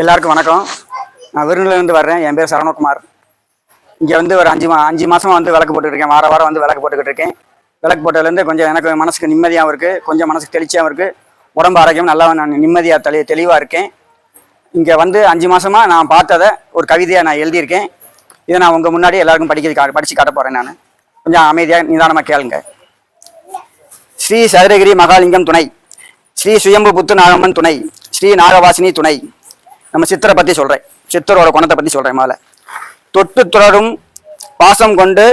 எல்லாருக்கும் வணக்கம். நான் விருந்திலிருந்து வர்றேன். என் பேர் சரவணகுமார். இங்கே வந்து ஒரு அஞ்சு மா அஞ்சு மாதமாக வந்து விளக்கு போட்டுக்கிட்டு இருக்கேன். வார வாரம் வந்து விளக்கு போட்டுக்கிட்டு இருக்கேன். விளக்கு போட்டதுலேருந்து கொஞ்சம் எனக்கு மனசுக்கு நிம்மதியாகவும் இருக்குது கொஞ்சம் மனசுக்கு தெளிச்சியாகவும் இருக்குது உடம்பு ஆரோக்கியம் நல்லா நான் நிம்மதியாக தெளி தெளிவாக இருக்கேன். இங்கே வந்து அஞ்சு மாதமாக நான் பார்த்ததை ஒரு கவிதையை நான் எழுதியிருக்கேன். இதை நான் உங்கள் முன்னாடி எல்லாருக்கும் படிக்க படித்து காட்ட போகிறேன் நான். கொஞ்சம் அமைதியாக நிதானமாக கேளுங்க. ஸ்ரீ சதுரகிரி மகாலிங்கம் துணை ஸ்ரீ சுயம்பு புத்து நாகம்மன் துணை ஸ்ரீ நாகவாசினி துணை. நம்ம சித்தரை பற்றி சொல்கிறேன் சித்தரோட குணத்தை பற்றி சொல்கிறேன் மேலே தொட்டு தொடரும் பாசம் கொண்டு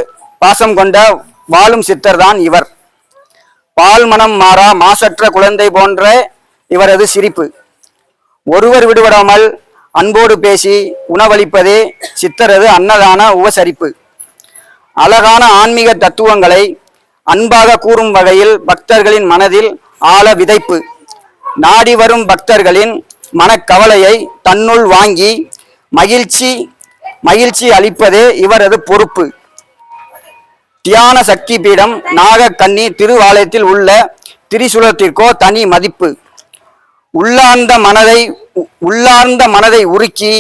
பாசம் கொண்ட வாழும் சித்தர் தான் இவர். பால் மனம் மாறா மாசற்ற குழந்தை போன்ற இவரது சிரிப்பு. ஒருவர் விடுபடாமல் அன்போடு பேசி உணவளிப்பதே சித்தரது அன்னதான உபசரிப்பு. அழகான ஆன்மீக தத்துவங்களை அன்பாக கூறும் வகையில் பக்தர்களின் மனதில் ஆழ விதைப்பு. நாடி வரும் பக்தர்களின் மனக்கவலையை தன்னுள் வாங்கி மகிழ்ச்சி மகிழ்ச்சி அளிப்பதே இவரது பொறுப்பு. தியான சக்தி பீடம் நாகக்கன்னி திருவாலயத்தில் உள்ள திரிசூலத்திற்கோ தனி மதிப்பு. உள்ளார்ந்த மனதை உள்ளார்ந்த மனதை உருக்கி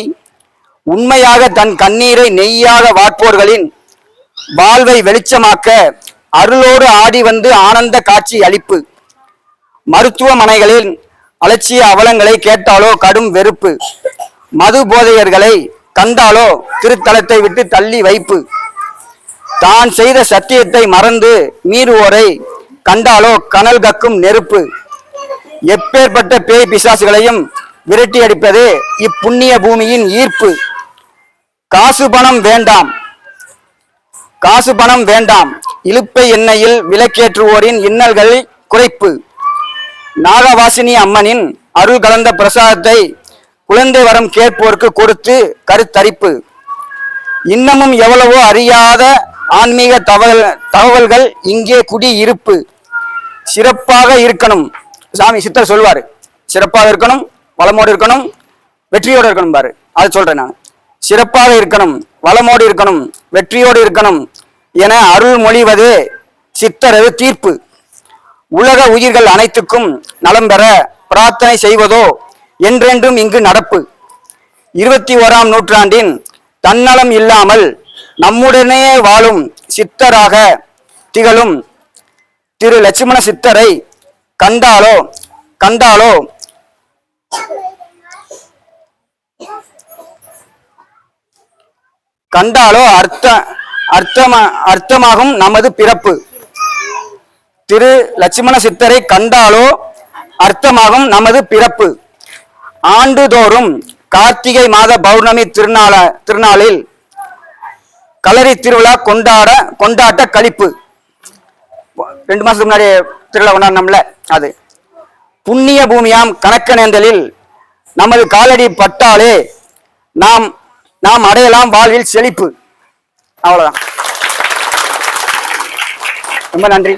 உண்மையாக தன் கண்ணீரை நெய்யாக வாட்போர்களின் வாழ்வை வெளிச்சமாக்க அருளோடு ஆடி வந்து ஆனந்த காட்சி அளிப்பு. மருத்துவமனைகளில் அலட்சிய அவலங்களை கேட்டாலோ கடும் வெறுப்பு. மது போதையர்களை கண்டாலோ திருத்தலத்தை விட்டு தள்ளி வைப்பு. தான் செய்த சத்தியத்தை மறந்து மீறுவோரை கண்டாலோ கனல் கக்கும் நெருப்பு. எப்பேற்பட்ட பேய் பிசாசுகளையும் விரட்டி அடிப்பது இப்புண்ணிய பூமியின் ஈர்ப்பு. காசு பணம் வேண்டாம். காசு பணம் வேண்டாம். இழுப்பை எண்ணெயில் விளக்கேற்றுவோரின் இன்னல்கள் குறைப்பு. நாகவாசினி அம்மனின் அருள் கலந்த பிரசாதத்தை குழந்தை வரம் கேட்போருக்கு கொடுத்து கருத்தரிப்பு. இன்னமும் எவ்வளவோ அறியாத ஆன்மீக தகவல் தகவல்கள் இங்கே குடி இருப்பு சிறப்பாக இருக்கணும். சாமி சித்தர் சொல்வார். சிறப்பாக இருக்கணும் வளமோடு இருக்கணும் வெற்றியோடு இருக்கணும் பாரு. அது சொல்றேன் நான். சிறப்பாக இருக்கணும் வளமோடு இருக்கணும் வெற்றியோடு இருக்கணும் என அருள் மொழிவதே சித்தரது தீர்ப்பு. உலக உயிர்கள் அனைத்துக்கும் நலம் பெற பிரார்த்தனை செய்வதோ என்றென்றும் இங்கு நடப்பு. இருபத்தி ஓராம் நூற்றாண்டின் தன்னலம் இல்லாமல் நம்முடனே வாழும் சித்தராக திகழும் திரு லட்சுமண சித்தரை கண்டாலோ கண்டாலோ? கண்டாலோ அர்த்த அர்த்தமா அர்த்தமாகும் நமது பிறப்பு. திரு லட்சுமண சித்தரை கண்டாலோ அர்த்தமாகும் நமது பிறப்பு. ஆண்டுதோறும் கார்த்திகை மாத பௌர்ணமி திருநாள திருநாளில் களரி திருவிழா கொண்டாட கொண்டாட்ட கழிப்பு. ரெண்டு மாசத்துக்கு முன்னாடி திருவிழா கொண்டாடினோம்ல அது. புண்ணிய பூமியாம் கணக்கணேந்தலில் நமது காலடி பட்டாலே நாம் நாம் அடையலாம் வாழ்வில் செழிப்பு. அவ்வளவுதான். ரொம்ப நன்றி.